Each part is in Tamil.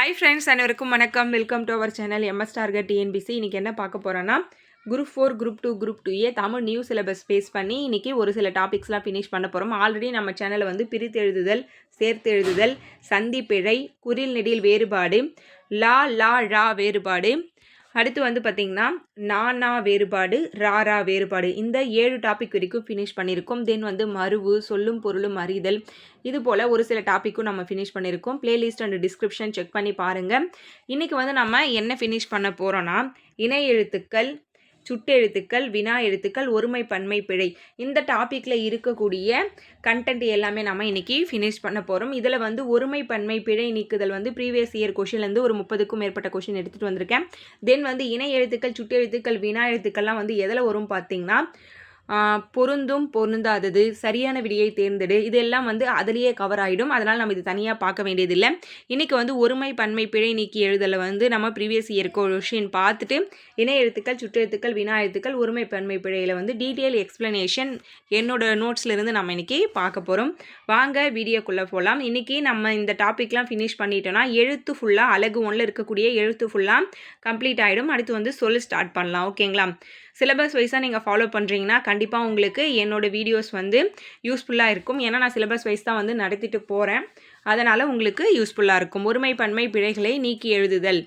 ஹாய் ஃப்ரெண்ட்ஸ் அனைவருக்கும் வணக்கம். Welcome to our channel MS target TNPSC இன்றைக்கி என்ன பார்க்க போகிறோன்னா group four group two group two A Tamil new syllabus base பண்ணி இன்றைக்கி ஒரு சில டாபிக்ஸ்லாம் ஃபினிஷ் பண்ண போகிறோம் ஆல்ரெடி நம்ம சேனலில் வந்து பிரித்து எழுதுதல் சேர்த்து எழுதுதல் சந்திப்பிழை குறில் நெடில் வேறுபாடு லா லா ழா வேறுபாடு அடுத்து வந்து பார்த்திங்கன்னா நானா வேறுபாடு ராரா வேறுபாடு. இந்த ஏழு டாபிக் வரைக்கும் ஃபினிஷ் பண்ணியிருக்கோம். தென் வந்து மருவு சொல்லும் பொருளும் அறிதல் இது போல் ஒரு சில டாப்பிக்கும் நம்ம ஃபினிஷ் பண்ணியிருக்கோம். பிளேலிஸ்ட் அண்ட் டிஸ்கிரிப்ஷன் செக் பண்ணி பாருங்கள் இன்றைக்கி வந்து நம்ம என்ன ஃபினிஷ் பண்ண போகிறோன்னா இணை எழுத்துக்கள் சுட்டெழுத்துக்கள் வினா எழுத்துக்கள் ஒருமை பன்மை பிழை இந்த டாப்பிக்கில் இருக்கக்கூடிய கண்டென்ட் எல்லாமே நம்ம இன்றைக்கி ஃபினிஷ் பண்ண போகிறோம் இதில் வந்து ஒருமை பன்மை பிழை நீக்குதல் வந்து ப்ரீவியஸ் இயர் கொஷின்லேருந்து ஒரு முப்பதுக்கும் மேற்பட்ட கொஷின் எடுத்துகிட்டு வந்திருக்கேன். தென் வந்து இணை எழுத்துக்கள் சுட்டெழுத்துக்கள் வினா எழுத்துக்கள்லாம் வந்து எதில் வரும் பார்த்திங்கன்னா பொருந்தும் பொருந்தாதது சரியான விடியை தேர்ந்தெடு. இதெல்லாம் வந்து அதிலேயே கவர் ஆகிடும் அதனால் நம்ம இது தனியாக பார்க்க வேண்டியதில்லை. இன்றைக்கி வந்து ஒருமை பன்மை பிழை நீக்கி எழுதலை வந்து நம்ம ப்ரீவியஸ் இயர் கொஷின் பார்த்துட்டு இணை எழுத்துக்கள் சுற்றெழுத்துக்கள் வினா எழுத்துக்கள் ஒருமை பன்மை பிழையில் வந்து டீட்டெயில் எக்ஸ்ப்ளனேஷன் என்னோட நோட்ஸ்லேருந்து நம்ம இன்றைக்கி பார்க்க போகிறோம் வாங்க வீடியோக்குள்ளே போகலாம் இன்றைக்கி நம்ம இந்த டாப்பிக்லாம் ஃபினிஷ் பண்ணிட்டோன்னா எழுத்து ஃபுல்லாக அழகு ஒன்றில் இருக்கக்கூடிய எழுத்து ஃபுல்லாக கம்ப்ளீட் ஆகிடும் அடுத்து வந்து சொல்லு ஸ்டார்ட் பண்ணலாம். ஓகேங்களா சிலபஸ் வைஸாக நீங்கள் ஃபாலோ பண்ணுறீங்கன்னா கண்டிப்பாக உங்களுக்கு என்னோடய வீடியோஸ் வந்து யூஸ்ஃபுல்லாக இருக்கும். ஏன்னா நான் சிலபஸ் வைஸ் தான் வந்து நடத்திட்டு போகிறேன் அதனால் உங்களுக்கு யூஸ்ஃபுல்லாக இருக்கும். ஒருமை பன்மை பிழைகளை நீக்கி எழுதுதல்.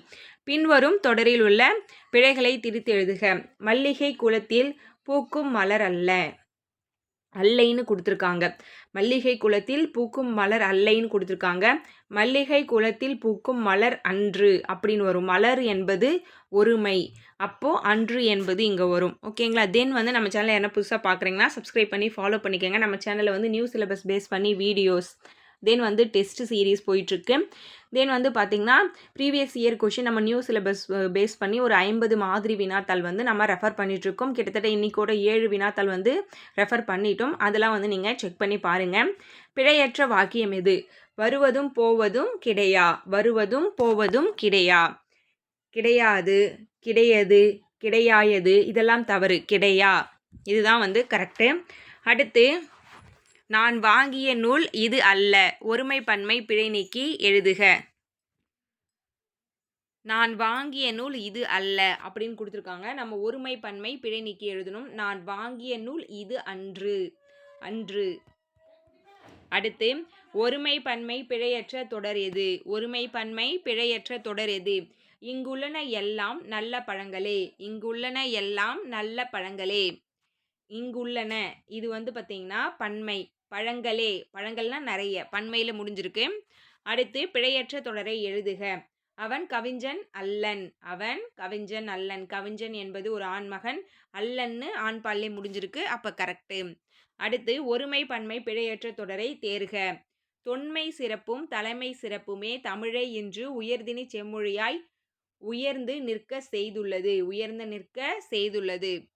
பின்வரும் தொடரில் உள்ள பிழைகளை திரித்து எழுதுக. மல்லிகை குளத்தில் பூக்கும் மலர் அல்ல. அல்லைன்னு கொடுத்துருக்காங்க. மல்லிகை குளத்தில் பூக்கும் மலர் அல்லைன்னு கொடுத்துருக்காங்க. மல்லிகை குளத்தில் பூக்கும் மலர் அன்று அப்படின்னு வரும். மலர் என்பது ஒருமை. அப்போது அன்று என்பது இங்கே வரும். ஓகேங்களா? தென் வந்து நம்ம சேனலை என்ன புதுசாக பார்க்குறீங்கன்னா சப்ஸ்கிரைப் பண்ணி ஃபாலோ பண்ணிக்கோங்க. நம்ம சேனலில் வந்து நியூ சிலபஸ் பேஸ் பண்ணி வீடியோஸ் தென் வந்து டெஸ்ட் சீரீஸ் போயிட்டுருக்கு. தென் வந்து பார்த்திங்கன்னா ப்ரீவியஸ் இயர் கொஷின் நம்ம நியூ சிலபஸ் பேஸ் பண்ணி ஒரு ஐம்பது மாதிரி வினாத்தாள் வந்து நம்ம ரெஃபர் பண்ணிகிட்ருக்கோம் கிட்டத்தட்ட இன்றைக்கோட ஏழு வினாத்தாள் வந்து ரெஃபர் பண்ணிட்டோம். அதெல்லாம் வந்து நீங்கள் செக் பண்ணி பாருங்கள் பிழையற்ற வாக்கியம் எது? வருவதும் போவதும் கிடையா? வருவதும் போவதும் கிடையா? கிடையாது கிடையது கிடையாயது இதெல்லாம் தவறு. கிடையா? இதுதான் வந்து கரெக்டு அடுத்து நான் வாங்கிய நூல் இது அல்ல. ஒருமை பன்மை பிழை நீக்கி எழுதுக. நான் வாங்கிய நூல் இது அல்ல அப்படின்னு கொடுத்துருக்காங்க. நம்ம ஒருமை பன்மை பிழை நீக்கி எழுதணும். நான் வாங்கிய நூல் இது அன்று. அன்று. அடுத்து ஒருமை பன்மை பிழையற்ற தொடர் எது? ஒருமை பன்மை பிழையற்ற தொடர் எது? இங்குள்ளன எல்லாம் நல்ல பழங்களே. இங்குள்ளன எல்லாம் நல்ல பழங்களே. இங்குள்ளன. இது வந்து பார்த்திங்கன்னா பன்மை. பழங்களே பழங்கள்லாம் நிறைய பன்மையில் முடிஞ்சிருக்கு. அடுத்து பிழையற்ற தொடரை எழுதுக. அவன் கவிஞன் அல்லன். அவன் கவிஞன் அல்லன். கவிஞன் என்பது ஒரு ஆண்மகன். அல்லன்னு ஆண் பால்லே முடிஞ்சிருக்கு அப்போ கரெக்டு அடுத்து ஒருமை பன்மை பிழையற்ற தொடரை தேர்க. தொன்மை சிறப்பும் தலைமை சிறப்புமே தமிழை இன்று உயர்தினி செம்மொழியாய் உயர்ந்து நிற்க செய்துள்ளது. உயர்ந்து நிற்க செய்துள்ளது.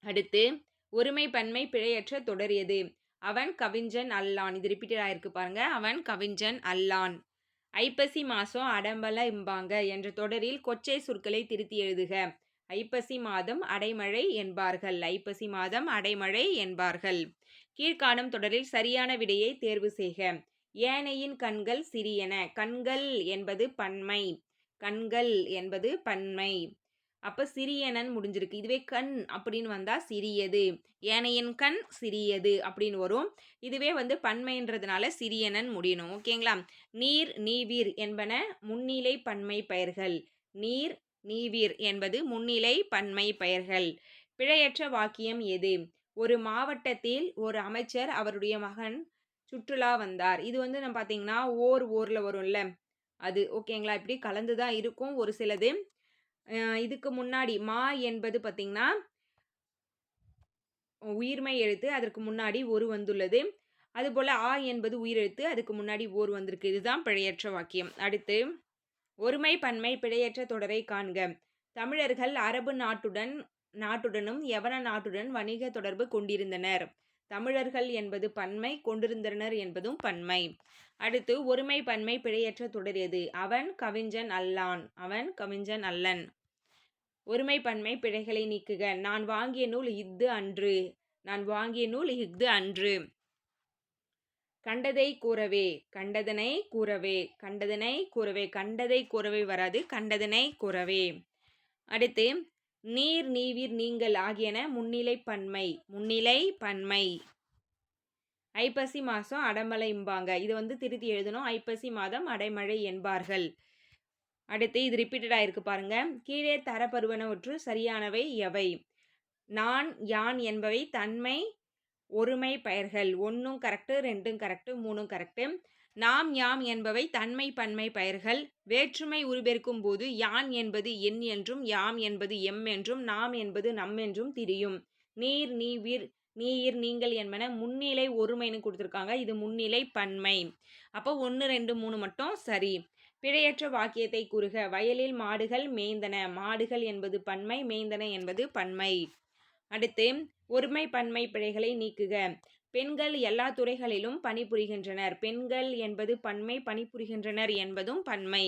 அடுத்து ஒருமை பன்மை பிழையற்ற தொடர் எது? அவன் கவிஞன் அல்லான். இது ரிப்பீட்டட் ஆயிருக்கு பாருங்க. அவன் கவிஞன் அல்லான். ஐப்பசி மாதம் அடம்பல இம்பாங்க. என்ற தொடரில் கொச்சை சொற்களை திருத்தி எழுதுக. ஐப்பசி மாதம் அடைமழை என்பார்கள். ஐப்பசி மாதம் அடைமழை என்பார்கள். கீழ்காணும் தொடரில் சரியான விடையை தேர்வு செய்க. ஏனையின் கண்கள் சிறியன. கண்கள் என்பது பன்மை. கண்கள் என்பது பன்மை. அப்போ சிறியனன் முடிஞ்சிருக்கு. இதுவே கண் அப்படின்னு வந்தால் சிறியது. ஏனையன் கண் சிறியது அப்படின்னு வரும். இதுவே வந்து பன்மைன்றதுனால சிறியனன் முடியணும். ஓகேங்களா? நீர் நீவீர் என்பன முன்னிலை பன்மை பெயர்கள். நீர் நீவீர் என்பது முன்னிலை பன்மை பெயர்கள். பிழையற்ற வாக்கியம் எது? ஒரு மாவட்டத்தில் ஒரு அமைச்சர் அவருடைய மகன் சுற்றுலா வந்தார். இது வந்து நம்ம பார்த்தீங்கன்னா ஓர் ஓரில் வரும்ல. அது ஓகேங்களா? இப்படி கலந்து தான் இருக்கும் ஒரு சிலது. இதுக்கு முன்னாடி மா என்பது பார்த்திங்கன்னா உயிர்மை எழுத்து அதற்கு முன்னாடி ஒரு வந்துள்ளது. அதுபோல் ஆ என்பது உயிரெழுத்து அதுக்கு முன்னாடி ஓர் வந்திருக்கு. இதுதான் பிழையற்ற வாக்கியம். அடுத்து ஒருமை பன்மை பிழையற்ற தொடரை காண்க. தமிழர்கள் அரபு நாட்டுடன் நாட்டுடனும் யவன நாட்டுடன் வணிக தொடர்பு கொண்டிருந்தனர். தமிழர்கள் என்பது பன்மை கொண்டிருந்தனர் என்பதும் பன்மை. அடுத்து ஒருமை பன்மை பிழையற்ற தொடரியது அவன் கவிஞன் அல்லான். அவன் கவிஞன் அல்லன். ஒருமை பன்மை பிழைகளை நீக்குக. நான் வாங்கிய நூல் இஃது அன்று. நான் வாங்கிய நூல் இஃது அன்று. கண்டதை கூறவே. கண்டதனை கூறவே. கண்டதனை கூறவே. கண்டதை கூறவே வராது. கண்டதனை கூறவே. அடுத்து நீர் நீவிர் நீங்கள் ஆகியன முன்னிலை பன்மை முன்னிலை பன்மை. ஐப்பசி மாதம் அடமழைம்பாங்க இது வந்து திருத்தி எழுதணும். ஐப்பசி மாதம் அடைமழை என்பார்கள். அடுத்து இது ரிப்பீட்டடாக இருக்கு பாருங்க. கீழே தரப்பருவனவற்று சரியானவை எவை? நான் யான் என்பவை தன்மை ஒருமை பெயர்கள். ஒன்றும் கரெக்டு ரெண்டும் கரெக்டு மூணும் கரெக்டு நாம் யாம் என்பவை தன்மை பன்மை பெயர்கள். வேற்றுமை உருபெருக்கும் போது யான் என்பது என் என்றும் யாம் என்பது எம் என்றும் நாம் என்பது நம் என்றும் திரியும். நீர் நீவிர் நீர் நீங்கள் என்பன முன்னிலை ஒருமைன்னு கொடுத்துருக்காங்க. இது முன்னிலை பன்மை. அப்போ ஒன்று ரெண்டு மூணு மட்டும் சரி. பிழையற்ற வாக்கியத்தை கூறுக. வயலில் மாடுகள் மேய்ந்தன. மாடுகள் என்பது பன்மை மேய்ந்தன என்பது பன்மை. அடுத்து ஒருமை பன்மை பிழைகளை நீக்குக. பெண்கள் எல்லா துறைகளிலும் பணிபுரிகின்றனர். பெண்கள் என்பது பன்மை பணிபுரிகின்றனர் என்பதும் பன்மை.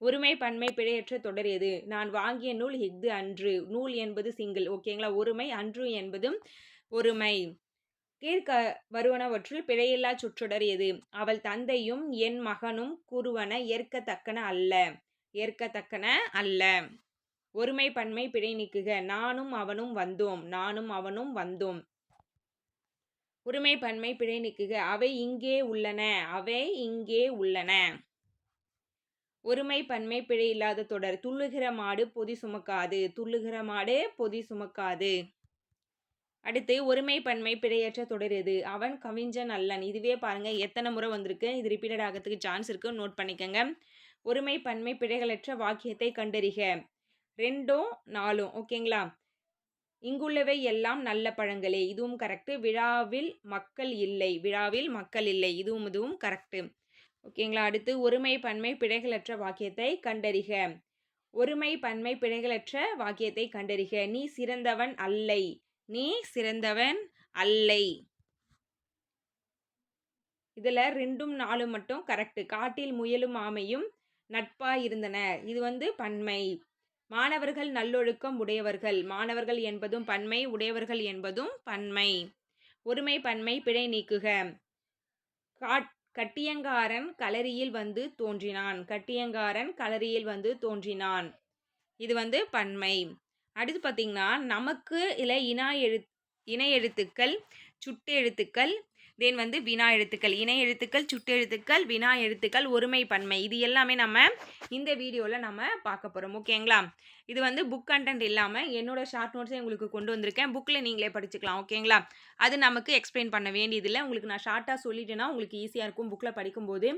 ஒருமை பன்மை பிழையற்ற தொடர் எது? நான் வாங்கிய நூல் இஃது அன்று. நூல் என்பது சிங்கிள். ஓகேங்களா ஒருமை அன்று என்பதும் ஒருமை. கீழ்க வருவனவற்றுள் பிழையில்லா சுற்றொடர் எது? அவள் தந்தையும் என் மகனும் கூறுவன ஏற்கத்தக்கன அல்ல. ஏற்கத்தக்கன அல்ல. ஒருமை பன்மை பிழை நீக்குக. நானும் அவனும் வந்தோம். நானும் அவனும் வந்தோம். உரிமை பன்மை பிழை நீக்குக. அவை இங்கே உள்ளன. அவை இங்கே உள்ளன. ஒருமை பன்மை பிழை இல்லாத தொடர். துள்ளுகிற மாடு பொதி சுமக்காது. துள்ளுகிற மாடு பொதி சுமக்காது. அடுத்து ஒருமை பன்மை பிழையற்ற தொடர் எது? அவன் கவிஞன் அல்லன் இதுவே பாருங்க எத்தனை முறை வந்திருக்கு. இது ரிப்பீட்டட் ஆகிறதுக்கு சான்ஸ் இருக்கு. நோட் பண்ணிக்கோங்க. ஒருமை பன்மை பிழைகளற்ற வாக்கியத்தை கண்டறிக. ரெண்டும் நாலும். ஓகேங்களா இங்குள்ளவை எல்லாம் நல்ல பழங்களே. இதுவும் கரெக்டு விழாவில் மக்கள் இல்லை. விழாவில் மக்கள் இல்லை. இதுவும் இதுவும் கரெக்டு ஓகேங்களா அடுத்து ஒருமை பன்மை பிழைகளற்ற வாக்கியத்தை கண்டறிக. ஒருமை பன்மை பிழைகளற்ற வாக்கியத்தை கண்டறிக. நீ சிறந்தவன் அல்லை. நீ சிறந்தவன் அல்லை. இதில் ரெண்டும் நாலு மட்டும் கரெக்டு காட்டில் முயலும் ஆமையும் நட்பாக இருந்தன. இது வந்து பன்மை. மாணவர்கள் நல்லொழுக்கம் உடையவர்கள். மாணவர்கள் என்பதும் பன்மை உடையவர்கள் என்பதும் பன்மை. ஒருமை பன்மை பிழை நீக்குக. காட் கட்டியங்காரன் களரியில் வந்து தோன்றினான். கட்டியங்காரன் களரியில் வந்து தோன்றினான். இது வந்து பன்மை. அடுத்து பார்த்திங்கன்னா நமக்கு இல்லை இனா எழு இணை எழுத்துக்கள் சுட்டு எழுத்துக்கள் தென் வந்து வினா எழுத்துக்கள் இணை எழுத்துக்கள் சுட்டு எழுத்துக்கள் வினா எழுத்துக்கள் ஒருமை பன்மை இது எல்லாமே நம்ம இந்த வீடியோவில் நம்ம பார்க்க போகிறோம் ஓகேங்களா? இது வந்து புக் கண்டென்ட் இல்லாமல் என்னோட ஷார்ட் நோட்ஸே உங்களுக்கு கொண்டு வந்திருக்கேன். புக்கில் நீங்களே படிச்சுக்கலாம். ஓகேங்களா? அது நமக்கு எக்ஸ்பிளைன் பண்ண வேண்டியதில்லை. உங்களுக்கு நான் ஷார்ட்டாக சொல்லிட்டேன்னா உங்களுக்கு ஈஸியாக இருக்கும் புக்கில் படிக்கும்போது.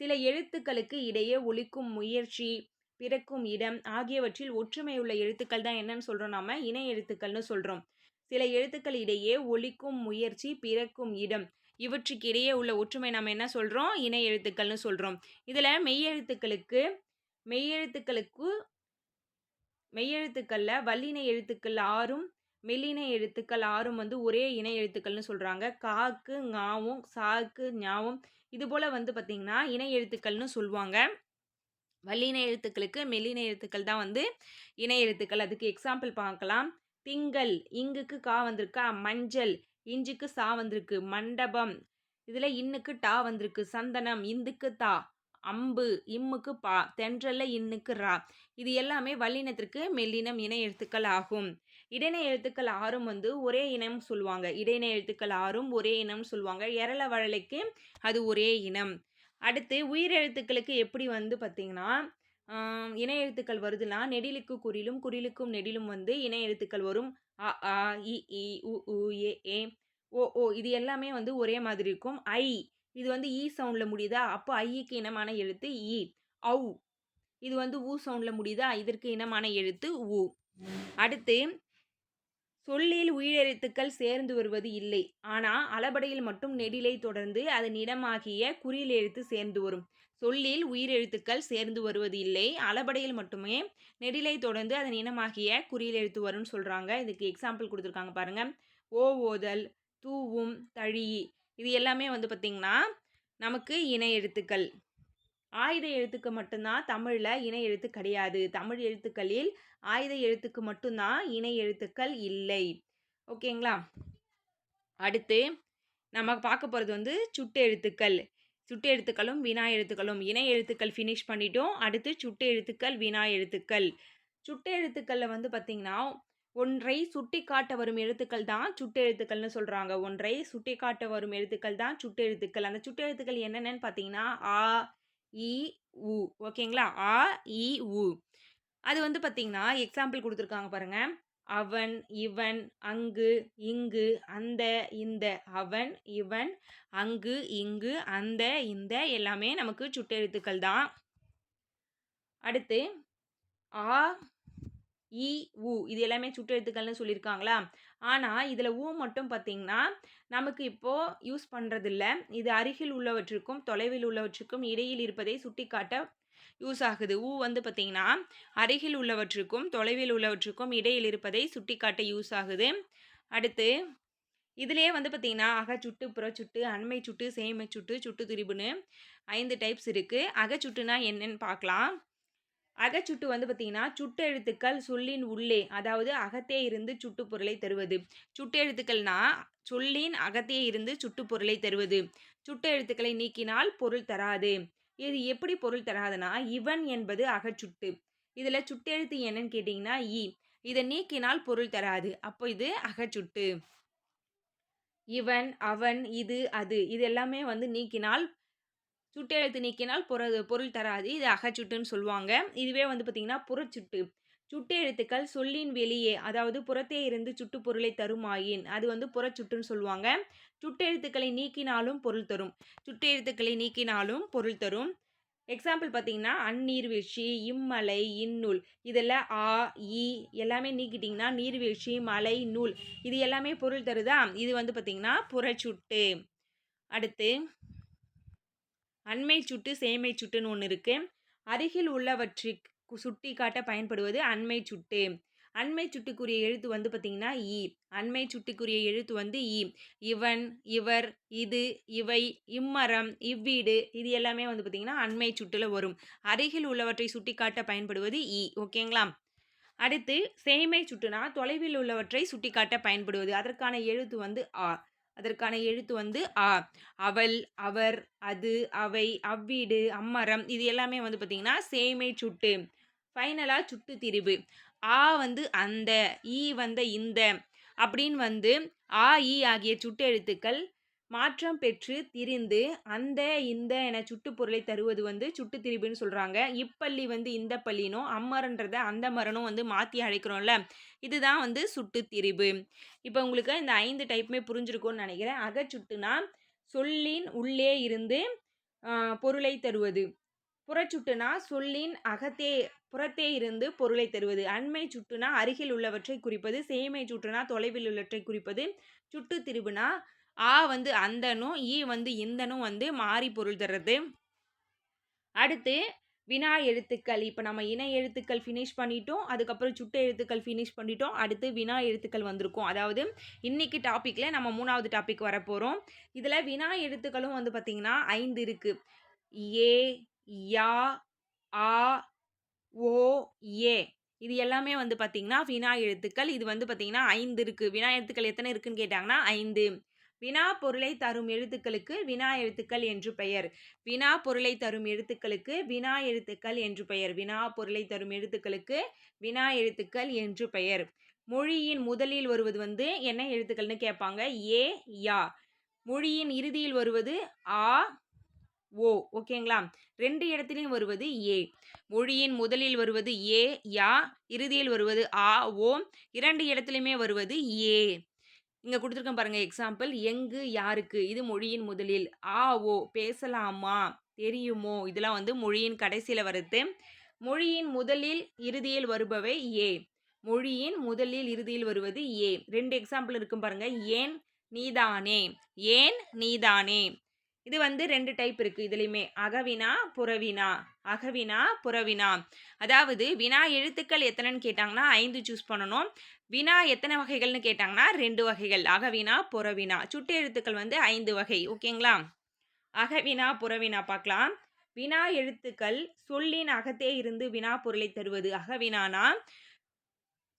சில எழுத்துக்களுக்கு இடையே ஒழிக்கும் முயற்சி பிறக்கும் இடம் ஆகியவற்றில் ஒற்றுமை உள்ள எழுத்துக்கள் தான் என்னன்னு சொல்கிறோம் நாம. இணை எழுத்துக்கள்னு சொல்கிறோம் சில எழுத்துக்கள் இடையே ஒழிக்கும் முயற்சி பிறக்கும் இடம் இவற்றுக்கு இடையே உள்ள ஒற்றுமை நம்ம என்ன சொல்கிறோம் இணை எழுத்துக்கள்னு சொல்கிறோம் இதில் மெய்யெழுத்துக்களுக்கு மெய்யெழுத்துக்களுக்கு மெய்யெழுத்துக்களில் வல்லின எழுத்துக்கள் ஆறும் மெல்லின எழுத்துக்கள் ஆறும் வந்து ஒரே இணை எழுத்துக்கள்னு சொல்கிறாங்க காக்கு ஞாவும் சாக்கு ஞாவும் இது போல் வந்து பார்த்திங்கன்னா இணை எழுத்துக்கள்னு சொல்லுவாங்க வல்லின எழுத்துக்களுக்கு மெல்லின எழுத்துக்கள் தான் வந்து இணை எழுத்துக்கள். அதுக்கு எக்ஸாம்பிள் பார்க்கலாம். திங்கள் இங்குக்கு கா வந்திருக்கா? மஞ்சள். இஞ்சுக்கு சா வந்திருக்கு மண்டபம். இதில் இன்னுக்கு டா வந்திருக்கு சந்தனம் இந்துக்கு தா அம்பு இம்முக்கு பா தென்றல்ல இன்னுக்கு ரா. இது எல்லாமே வல்லினத்திற்கு மெல்லினம் இணை எழுத்துக்கள் ஆகும். இடைநிலை எழுத்துக்கள் ஆறும் வந்து ஒரே இனம் சொல்லுவாங்க. இடைநிலை எழுத்துக்கள் ஆறும் ஒரே இனம் சொல்லுவாங்க. எரள வழலைக்கு அது ஒரே இனம். அடுத்து உயிரெழுத்துக்களுக்கு எப்படி வந்து பார்த்திங்கன்னா இணை எழுத்துக்கள் வருதுன்னா நெடிலுக்கு குறிலும் குறிலுக்கும் நெடிலும் வந்து இணை எழுத்துக்கள் வரும். அ ஆ இ இ உ உ ஏ ஏ ஓ ஓ இது எல்லாமே வந்து ஒரே மாதிரி இருக்கும். ஐ இது வந்து ஈ சவுண்டில் முடியுதா? அப்போ ஐக்கு இனமான எழுத்து ஈ ஔ. இது வந்து ஊ சவுண்டில் முடியுதா? இதற்கு இனமான எழுத்து ஊ அடுத்து சொல்லில் உயிரெழுத்துக்கள் சேர்ந்து வருவது இல்லை. ஆனால் அளபடையில் மட்டும் நெடிலை தொடர்ந்து அதன் இடமாகிய குறியில் எழுத்து சேர்ந்து வரும். சொல்லில் உயிரெழுத்துக்கள் சேர்ந்து வருவது இல்லை அளபடையில் மட்டுமே நெடிலை தொடர்ந்து அதன் இனமாகிய குறியில் எழுத்து வரும்னு சொல்கிறாங்க இதுக்கு எக்ஸாம்பிள் கொடுத்துருக்காங்க பாருங்கள் ஓ ஓதல் தூவும் தழி இது எல்லாமே வந்து பார்த்திங்கன்னா நமக்கு இணை எழுத்துக்கள். ஆயுத எழுத்துக்கு மட்டும்தான் தமிழில் இணை எழுத்து கிடையாது. தமிழ் எழுத்துக்களில் ஆயுத எழுத்துக்கு மட்டும்தான் இணை எழுத்துக்கள் இல்லை. ஓகேங்களா? அடுத்து நம்ம பார்க்க போகிறது வந்து சுட்டு எழுத்துக்கள் சுட்டு எழுத்துக்களும் வினா எழுத்துக்களும். இணை எழுத்துக்கள் ஃபினிஷ் பண்ணிட்டோம். அடுத்து சுட்டு எழுத்துக்கள் வினா எழுத்துக்கள். சுட்டு எழுத்துக்களில் வந்து பார்த்திங்கன்னா ஒன்றை சுட்டி காட்ட வரும் எழுத்துக்கள் தான் சுட்டு எழுத்துக்கள்னு சொல்கிறாங்க ஒன்றை சுட்டி காட்ட வரும் எழுத்துக்கள் தான் சுட்டு எழுத்துக்கள். அந்த சுட்டு எழுத்துக்கள் என்னென்னு பார்த்தீங்கன்னா ஆ இ உ. ஓகேங்களா? ஆ இ உ. அது வந்து பார்த்திங்கன்னா எக்ஸாம்பிள் கொடுத்துருக்காங்க பாருங்கள் அவன் இவன் அங்கு இங்கு அந்த இந்த அவன் இவன் அங்கு இங்கு அந்த இந்த எல்லாமே நமக்கு சுட்டெழுத்துக்கள் தான். அடுத்து ஆ இ உ இது எல்லாமே சுட்டெழுத்துக்கள்னு சொல்லியிருக்காங்களா? ஆனால் இதில் ஊ மட்டும் பார்த்திங்கன்னா நமக்கு இப்போது யூஸ் பண்ணுறதில்ல இது அருகில் உள்ளவற்றுக்கும் தொலைவில் உள்ளவற்றுக்கும் இடையில் இருப்பதை சுட்டிக்காட்ட யூஸ் ஆகுது. ஊ வந்து பார்த்திங்கன்னா அருகில் உள்ளவற்றுக்கும் தொலைவில் உள்ளவற்றுக்கும் இடையில் இருப்பதை சுட்டிக்காட்ட யூஸ் ஆகுது. அடுத்து இதுலேயே வந்து பார்த்திங்கன்னா அகச்சுட்டு புறச்சுட்டு அண்மை சுட்டு சேமை சுட்டு சுட்டு திரிபுன்னு ஐந்து டைப்ஸ் இருக்குது அகச்சுட்டுனா என்னன்னு பார்க்கலாம் அகச்சுட்டு வந்து பார்த்திங்கன்னா சுட்டு எழுத்துக்கள் சொல்லின் உள்ளே அதாவது அகத்தே இருந்து சுட்டு பொருளை தருவது. சுட்டு எழுத்துக்கள்னா சொல்லின் அகத்தே இருந்து சுட்டு பொருளை தருவது. சுட்டு எழுத்துக்களை நீக்கினால் பொருள் தராது. இது எப்படி பொருள் தராதுன்னா இவன் என்பது அகச்சுட்டு. இதில் சுட்டெழுத்து என்னன்னு கேட்டிங்கன்னா இ. இதை நீக்கினால் பொருள் தராது. அப்போ இது அகச்சுட்டு. இவன் அவன் இது அது. இது எல்லாமே வந்து நீக்கினால் சுட்டெழுத்து நீக்கினால் பொரு பொருள் தராது. இது அகச்சுட்டுன்னு சொல்லுவாங்க. இதுவே வந்து பார்த்திங்கன்னா புறச்சுட்டு. சுட்டு எழுத்துக்கள் சொல்லின் வெளியே அதாவது புறத்தே இருந்து சுட்டு பொருளை தருமாயின் அது வந்து புறச்சுட்டுன்னு சொல்லுவாங்க. சுட்டெழுத்துக்களை நீக்கினாலும் பொருள் தரும். சுட்டெழுத்துக்களை நீக்கினாலும் பொருள் தரும். எக்ஸாம்பிள் பார்த்தீங்கன்னா அந்நீர்வீழ்ச்சி இம்மலை இந்நூல் இதில் ஆ இ எல்லாமே நீக்கிட்டிங்கன்னா நீர்வீழ்ச்சி மலை நூல் இது எல்லாமே பொருள் தருதா? இது வந்து பார்த்திங்கன்னா புறச்சுட்டு அடுத்து அண்மை சுட்டு சேமை சுட்டுன்னு ஒன்று இருக்குது அருகில் உள்ளவற்றிற்கு சுட்டி காட்ட பயன்படுவது அண்மை சுட்டு. அண்மை சுட்டுக்குரிய எழுத்து வந்து பார்த்திங்கன்னா இ. அண்மை சுட்டுக்குரிய எழுத்து வந்து இ. இவன் இவர் இது இவை இம்மரம் இவ்வீடு இது எல்லாமே வந்து பார்த்திங்கன்னா அண்மை சுட்டில் வரும். அருகில் உள்ளவற்றை சுட்டி காட்ட பயன்படுவது இ. ஓகேங்களா? அடுத்து சேமை சுட்டுனா தொலைவில் உள்ளவற்றை சுட்டி காட்ட பயன்படுவது. அதற்கான எழுத்து வந்து ஆ. அதற்கான எழுத்து வந்து ஆ. அவள் அவர் அது அவை அவ்வீடு அம்மரம் இது எல்லாமே வந்து பார்த்திங்கன்னா சேமை சுட்டு. ஃபைனலாக சுட்டு திரிவு ஆ வந்து அந்த ஈ வந்த இந்த அப்படின்னு வந்து ஆ ஈ ஆகிய சுட்டு எழுத்துக்கள் மாற்றம் பெற்று திரிந்து அந்த இந்த என சுட்டு பொருளை தருவது வந்து சுட்டு திரிபுன்னு சொல்கிறாங்க இப்பள்ளி வந்து இந்த பள்ளினும் அம்மரன்றத அந்த மரனும் வந்து மாற்றி அழைக்கிறோம்ல இதுதான் வந்து சுட்டு திரிபு இப்போ உங்களுக்கு இந்த ஐந்து டைப்புமே புரிஞ்சிருக்கும்னு நினைக்கிறேன். அகச்சுட்டுனா சொல்லின் உள்ளே இருந்து பொருளை தருவது. புறச்சுட்டுனா சொல்லின் அகத்தே புறத்தே இருந்து பொருளை தருவது. அண்மை சுட்டுனா அருகில் உள்ளவற்றை குறிப்பது. சேமை சுட்டுனா தொலைவில் உள்ளவற்றை குறிப்பது. சுட்டு திருவுனா ஆ வந்து அந்தனும் ஈ வந்து இந்தனும் வந்து மாறி பொருள் தர்றது. அடுத்து வினா எழுத்துக்கள். இப்போ நம்ம இணை எழுத்துக்கள் ஃபினிஷ் பண்ணிட்டோம். அதுக்கப்புறம் சுட்ட எழுத்துக்கள் ஃபினிஷ் பண்ணிட்டோம். அடுத்து வினா எழுத்துக்கள் வந்திருக்கும். அதாவது இன்னைக்கு டாப்பிக்கில் நம்ம மூணாவது டாபிக் வரப்போகிறோம் இதில் வினா எழுத்துக்களும் வந்து பார்த்திங்கன்னா ஐந்து இருக்குது ஏ யா ஆ ஓ ஏ. இது எல்லாமே வந்து பார்த்திங்கன்னா வினா எழுத்துக்கள். இது வந்து பார்த்திங்கன்னா ஐந்து இருக்குது வினா எழுத்துக்கள் எத்தனை இருக்குன்னு கேட்டாங்கன்னா ஐந்து. வினா பொருளை தரும் எழுத்துக்களுக்கு வினா எழுத்துக்கள் என்று பெயர். வினா பொருளை தரும் எழுத்துக்களுக்கு வினா எழுத்துக்கள் என்று பெயர். வினா பொருளை தரும் எழுத்துக்களுக்கு வினா எழுத்துக்கள் என்று பெயர். மொழியின் முதலில் வருவது வந்து என்ன எழுத்துக்கள்னு கேட்பாங்க? ஏ யா. மொழியின் இறுதியில் வருவது ஆ ஓகேங்களா? ரெண்டு இடத்துலையும் வருவது ஏ. மொழியின் முதலில் வருவது ஏ யா இறுதியில் வருவது ஆ ஓ. இரண்டு இடத்துலையுமே வருவது ஏ. இங்கே கொடுத்துருக்கேன் பாருங்கள் எக்ஸாம்பிள் எங்கு யாருக்கு? இது மொழியின் முதலில். ஆ ஓ. பேசலாமா? தெரியுமோ? இதெல்லாம் வந்து மொழியின் கடைசியில் வருது. மொழியின் முதலில் இறுதியில் வருபவை ஏ. மொழியின் முதலில் இறுதியில் வருவது ஏ. ரெண்டு எக்ஸாம்பிள் இருக்கும் பாருங்க. ஏன் நீதானே? ஏன் நீதானே? இது வந்து ரெண்டு டைப் இருக்குது இதுலேயுமே. அகவினா புறவினா. அகவினா புறவினா. அதாவது வினா எழுத்துக்கள் எத்தனைன்னு கேட்டாங்கன்னா ஐந்து சூஸ் பண்ணணும். வினா எத்தனை வகைகள்னு கேட்டாங்கன்னா ரெண்டு வகைகள். அகவினா புறவினா. சுட்டு எழுத்துக்கள் வந்து ஐந்து வகை. ஓகேங்களா அகவினா புறவினா பார்க்கலாம். வினா எழுத்துக்கள் சொல்லின் அகத்தே இருந்து வினா பொருளை தருவது. அகவினானா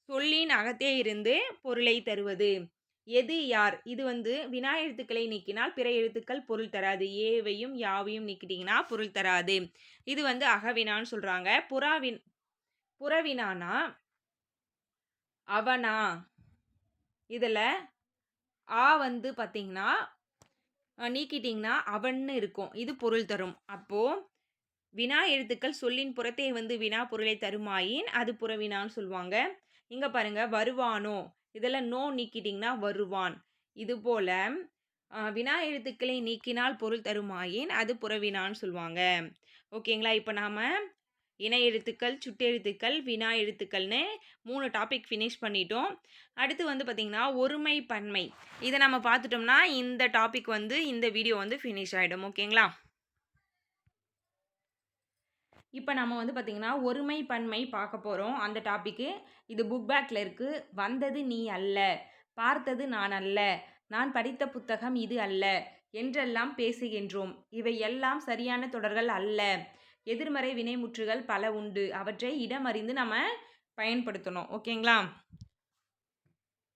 சொல்லின் அகத்தே இருந்து பொருளை தருவது. எது யார்? இது வந்து வினா எழுத்துக்களை நீக்கினால் பிற எழுத்துக்கள் பொருள் தராது. ஏவையும் யாவையும் நீக்கிட்டீங்கன்னா பொருள் தராது. இது வந்து அகவினான்னு சொல்கிறாங்க புறாவின் புறவினானா? அவனா? இதில் ஆ வந்து பார்த்தீங்கன்னா நீக்கிட்டிங்கன்னா அவன்னு இருக்கும். இது பொருள் தரும். அப்போது வினா எழுத்துக்கள் சொல்லின் புறத்தே வந்து வினா பொருளை தருமாயின் அது புறவினான்னு சொல்லுவாங்க. இங்கே பாருங்க வருவானோ? இதெல்லாம் நோ நீக்கிட்டிங்கன்னா வருவான். இது போல் வினா எழுத்துக்களை நீக்கினால் பொருள் தருமாயின் அது புறவினான்னு சொல்லுவாங்க. ஓகேங்களா? இப்போ நாம் இணை எழுத்துக்கள் சுட்டெழுத்துக்கள் வினா எழுத்துக்கள்னு மூணு டாபிக் ஃபினிஷ் பண்ணிட்டோம். அடுத்து வந்து பார்த்திங்கன்னா ஒருமை பன்மை இதை நம்ம பார்த்துட்டோம்னா இந்த டாபிக் வந்து இந்த வீடியோ வந்து ஃபினிஷ் ஆகிடும் ஓகேங்களா? இப்போ நம்ம வந்து பார்த்திங்கன்னா ஒருமை பன்மை பார்க்க போகிறோம் அந்த டாப்பிக்கு இது புக் பேக்கில் இருக்குது வந்தது நீ அல்ல. பார்த்தது நான் அல்ல. நான் படித்த புத்தகம் இது அல்ல. என்றெல்லாம் பேசுகின்றோம். இவை எல்லாம் சரியான தொடர்கள் அல்ல. எதிர்மறை வினைமுற்றுகள் பல உண்டு. அவற்றை இடமறிந்து நம்ம பயன்படுத்தணும். ஓகேங்களா?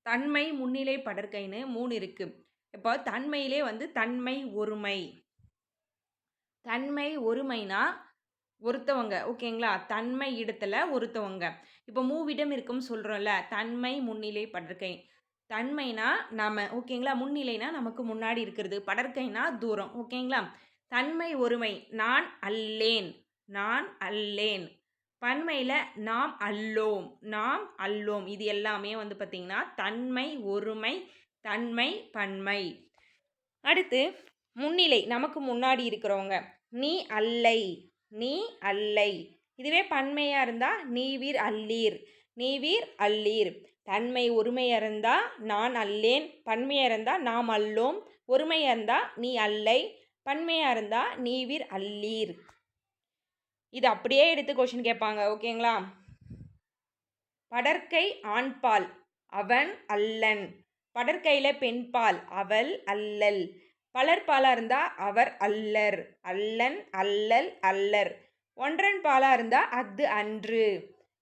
தன்மை முன்னிலை படற்கைன்னு மூணு இருக்குது இப்போ தன்மையிலே வந்து தன்மை ஒருமை. தன்மை ஒருமைனா ஒருத்தவங்க ஓகேங்களா? தன்மை இடத்துல ஒருத்தவங்க. இப்போ மூவிடம் இருக்கும்னு சொல்கிறோம்ல தன்மை முன்னிலை படற்கை. தன்மைனா நம்ம ஓகேங்களா? முன்னிலைனா நமக்கு முன்னாடி இருக்கிறது. படற்கைனா தூரம் ஓகேங்களா? தன்மை ஒருமை நான் அல்லேன் நான் அல்லேன். பன்மையில் நாம் அல்லோம் நாம் அல்லோம். இது எல்லாமே வந்து பார்த்திங்கன்னா தன்மை ஒருமை தன்மை பன்மை. அடுத்து முன்னிலை நமக்கு முன்னாடி இருக்கிறவங்க. நீ அல்லை. நீ அல்லை. இதுவே பன்மையாக இருந்தால் நீவீர் அல்லீர். நீவீர் அல்லீர். தன்மை ஒருமையாக இருந்தால் நான் அல்லேன். பன்மையாக இருந்தால் நாம் அல்லோம். ஒருமையாக இருந்தால் நீ அல்லை. பன்மையாக இருந்தால் நீவீர் அல்லீர். இது அப்படியே எடுத்து கொஷின் கேட்பாங்க. ஓகேங்களா? படற்கை ஆண்பால் அவன் அல்லன். படற்கையில் பெண்பால் அவள் அல்லல். பலர் பாலாக இருந்தால் அவர் அல்லர். அல்லன் அல்லல் அல்லர். ஒன்றன் பாலாக இருந்தால் அது அன்று.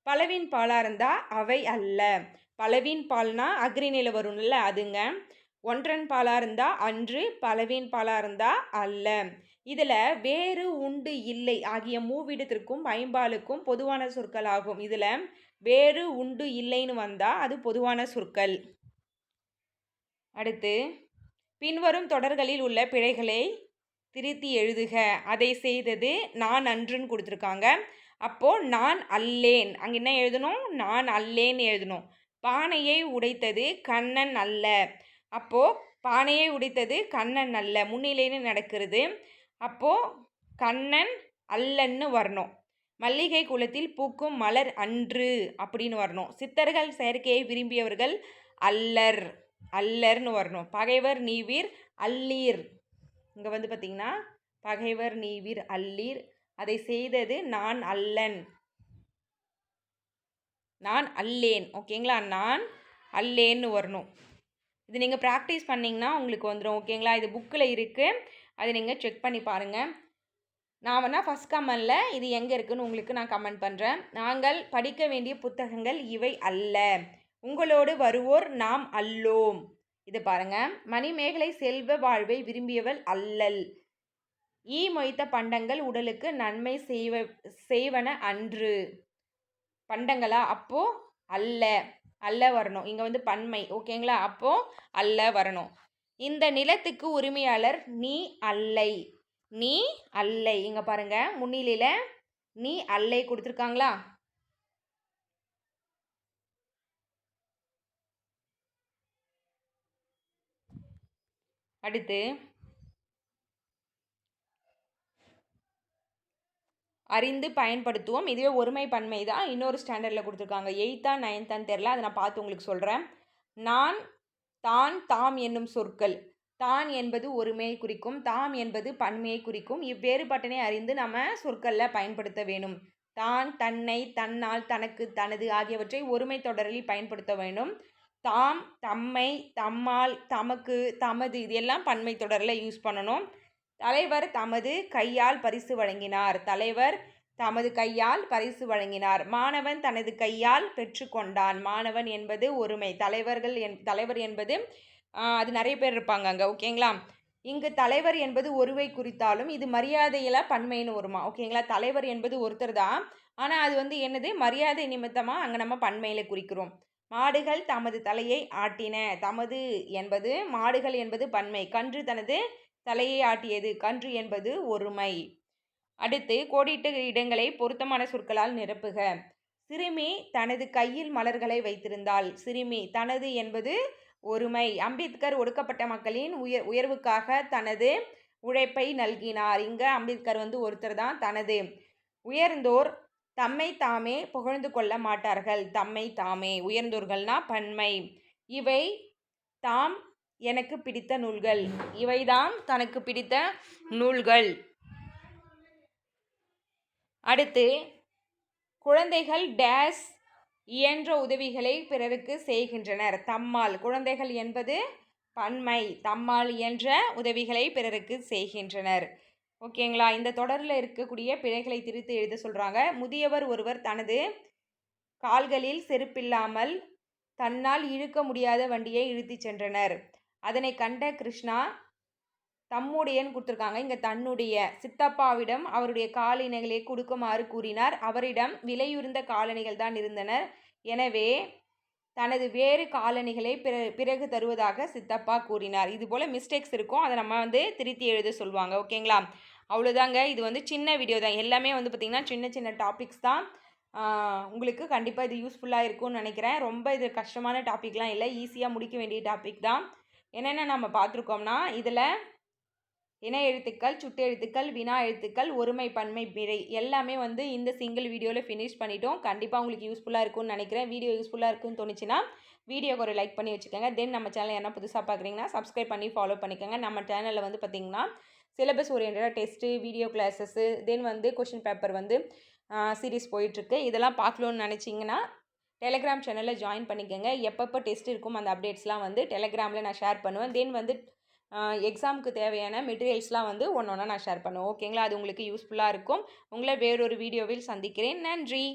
பலவின் பாலாக இருந்தால் அவை அல்ல. பலவின் பால்னா அக்ரிநில வரும்ல அதுங்க. ஒன்றன் பாலாக இருந்தால் அன்று பலவின் பாலாக இருந்தால் அல்ல. இதில் வேறு உண்டு இல்லை. ஆகிய மூவிடத்திற்கும் ஐம்பாலுக்கும் பொதுவான சொற்கள் ஆகும். இதில் வேறு உண்டு இல்லைன்னு வந்தால் அது பொதுவான சொற்கள். அடுத்து பின்வரும் தொடர்களில் உள்ள பிழைகளை திருத்தி எழுதுக. அதை செய்தது நான் அன்றுன்னு கொடுத்துருக்காங்க. அப்போது நான் அல்லேன். அங்கே என்ன எழுதணும்? நான் அல்லேன்னு எழுதணும். பானையை உடைத்தது கண்ணன் அல்ல. அப்போது பானையை உடைத்தது கண்ணன் அல்ல. முன்னிலைன்னு நடக்கிறது. அப்போது கண்ணன் அல்லன்னு வரணும். மல்லிகை குளத்தில் பூக்கும் மலர் அன்று அப்படின்னு வரணும். சித்தர்கள் செயற்கையை விரும்பியவர்கள் அல்லர். அல்லர்னு வரணும். பகைவர் நீவீர் அல்லீர். இங்கே வந்து பார்த்திங்கன்னா பகைவர் நீவீர் அல்லீர். அதை செய்தது நான் அல்லன். நான் அல்லேன். ஓகேங்களா? நான் அல்லேன்னு வரணும். இது நீங்கள் ப்ராக்டிஸ் பண்ணிங்கன்னா உங்களுக்கு வந்துடும் ஓகேங்களா? இது புக்கில் இருக்குது அதை நீங்கள் செக் பண்ணி பாருங்கள் நான் வேணால் ஃபஸ்ட் கமெண்டில் இது எங்கே இருக்குதுன்னு உங்களுக்கு நான் கமெண்ட் பண்ணுறேன் நாங்கள் படிக்க வேண்டிய புத்தகங்கள் இவை அல்ல. உங்களோடு வருவோர் நாம் அல்லோம். இது பாருங்க. மணிமேகலை செல்வ வாழ்வை விரும்பியவள் அல்லல். ஈ மொய்த்த பண்டங்கள் உடலுக்கு நன்மை செய்வ செய்வன அன்று. பண்டங்களா? அப்போ அல்ல. அல்ல வரணும். இங்கே வந்து பன்மை. ஓகேங்களா அப்போ அல்ல வரணும். இந்த நிலத்துக்கு உரிமையாளர் நீ அல்லை. நீ அல்லை. இங்கே பாருங்க. முன்னிலையில் நீ அல்லை கொடுத்துருக்காங்களா? அடுத்து அறிந்து பயன்படுத்துவோம். இதுவே ஒருமை பன்மை தான். இன்னொரு ஸ்டாண்டர்டில் கொடுத்துருக்காங்க. எயித்தா நைன்த்தான்னு தெரில அதை நான் பார்த்து உங்களுக்கு சொல்கிறேன் நான் தான் தாம் என்னும் சொற்கள். தான் என்பது ஒருமையை குறிக்கும். தாம் என்பது பன்மையை குறிக்கும். இவ்வேறுபட்டனை அறிந்து நம்ம சொற்களில் பயன்படுத்த வேணும் தான் தன்னை தன்னால் தனக்கு தனது ஆகியவற்றை ஒருமை தொடரில் பயன்படுத்த வேண்டும். தாம் தம்மை தம்மால் தமக்கு தமது இது எல்லாம் பன்மை தொடரில் யூஸ் பண்ணணும். தலைவர் தமது கையால் பரிசு வழங்கினார். தலைவர் தமது கையால் பரிசு வழங்கினார். மாணவன் தனது கையால் பெற்றுக்கொண்டான் மாணவன் என்பது ஒருமை. தலைவர்கள் என் தலைவர் என்பது அது நிறைய பேர் இருப்பாங்க அங்கே. ஓகேங்களா? இங்கு தலைவர் என்பது ஒருவை குறித்தாலும் இது மரியாதையில பன்மைன்னு வருமா? ஓகேங்களா? தலைவர் என்பது ஒருத்தர் தான். ஆனால் அது வந்து என்னது? மரியாதை நிமித்தமாக அங்கே நம்ம பன்மையில் குறிக்கிறோம். மாடுகள் தமது தலையை ஆட்டின. தமது என்பது மாடுகள் என்பது பன்மை. கன்று தனது தலையை ஆட்டியது. கன்று என்பது ஒருமை. அடுத்து கோடிட்டு இடங்களை பொருத்தமான சொற்களால் நிரப்புக. சிறுமி தனது கையில் மலர்களை வைத்திருந்தாள். சிறுமி தனது என்பது ஒருமை. அம்பேத்கர் ஒடுக்கப்பட்ட மக்களின் உயர் உயர்வுக்காக தனது உழைப்பை நல்கினார். இங்கே அம்பேத்கர் வந்து ஒருத்தர் தான் தனது. உயர்ந்தோர் தம்மை தாமே புகழ்ந்து கொள்ள மாட்டார்கள். தம்மை தாமே உயர்ந்தோர்கள்னா பன்மை. இவை தாம் எனக்கு பிடித்த நூல்கள். இவைதாம் தனக்கு பிடித்த நூல்கள். அடுத்து குழந்தைகள் டேஸ் இயன்ற உதவிகளை பிறருக்கு செய்கின்றனர். தம்மால் குழந்தைகள் என்பது பன்மை. தம்மால் இயன்ற உதவிகளை பிறருக்கு செய்கின்றனர். ஓகேங்களா? இந்த தொடரில் இருக்கக்கூடிய பிழைகளை திருத்தி எழுத சொல்கிறாங்க முதியவர் ஒருவர் தனது கால்களில் செருப்பில்லாமல் தன்னால் இழுக்க முடியாத வண்டியை இழுத்துச் சென்றனர். அதனை கண்ட கிருஷ்ணா தம்முடையன்னு கொடுத்துருக்காங்க. இங்கே தன்னுடைய சித்தப்பாவிடம் அவருடைய காலணிகளை கொடுக்குமாறு கூறினார். அவரிடம் விலையுறந்த காலணிகள் தான் இருந்தனர். எனவே தனது வேறு காலணிகளை பிற பிறகு தருவதாக சித்தப்பா கூறினார். இது போல் மிஸ்டேக்ஸ் இருக்கும். அதை நம்ம வந்து திருத்தி எழுத சொல்லுவாங்க ஓகேங்களா? அவ்வளோதாங்க. இது வந்து சின்ன வீடியோ தான். எல்லாமே வந்து பார்த்திங்கன்னா சின்ன சின்ன டாபிக்ஸ் தான். உங்களுக்கு கண்டிப்பாக இது யூஸ்ஃபுல்லாக இருக்கும்னு நினைக்கிறேன். ரொம்ப இது கஷ்டமான டாபிக்லாம் இல்லை. ஈஸியாக முடிக்க வேண்டிய டாபிக் தான். என்னென்ன நம்ம பார்த்துருக்கோம்னா இதில் இன எழுத்துக்கள் சுட்டு எழுத்துக்கள் வினா எழுத்துக்கள் ஒருமை பன்மை பிழை எல்லாமே வந்து இந்த சிங்கிள் வீடியோவில் ஃபினிஷ் பண்ணிட்டோம். கண்டிப்பாக உங்களுக்கு யூஸ்ஃபுல்லாக இருக்கும்னு நினைக்கிறேன். வீடியோ யூஸ்ஃபுல்லாக இருக்குன்னு தோணுச்சுன்னா வீடியோக்கு ஒரு லைக் பண்ணி வச்சுக்கோங்க. தென் நம்ம சேனல் என்ன புதுசாக பார்க்குறீங்கன்னா சப்ஸ்கிரைப் பண்ணி ஃபாலோ பண்ணிக்கோங்க. நம்ம சேனலில் வந்து பார்த்திங்கன்னா சிலபஸ் ஓரியன்டாக டெஸ்ட்டு வீடியோ கிளாஸஸ்ஸு தென் வந்து கொஷின் பேப்பர் வந்து சீரீஸ் போயிட்டுருக்கு. இதெல்லாம் பார்க்கணுன்னு நினச்சிங்கன்னா டெலகிராம் சேனலில் ஜாயின் பண்ணிக்கோங்க. எப்பப்போ டெஸ்ட் இருக்கும் அந்த அப்டேட்ஸ்லாம் வந்து டெலகிராமில் நான் ஷேர் பண்ணுவேன். தென் வந்து எக்ஸாமுக்கு தேவையான மெட்டீரியல்ஸ்லாம் வந்து ஒன்று ஒன்றா நான் ஷேர் பண்ணுவேன். ஓகேங்களா அது உங்களுக்கு யூஸ்ஃபுல்லாக இருக்கும். உங்களை வேறொரு வீடியோவில் சந்திக்கிறேன். நன்றி!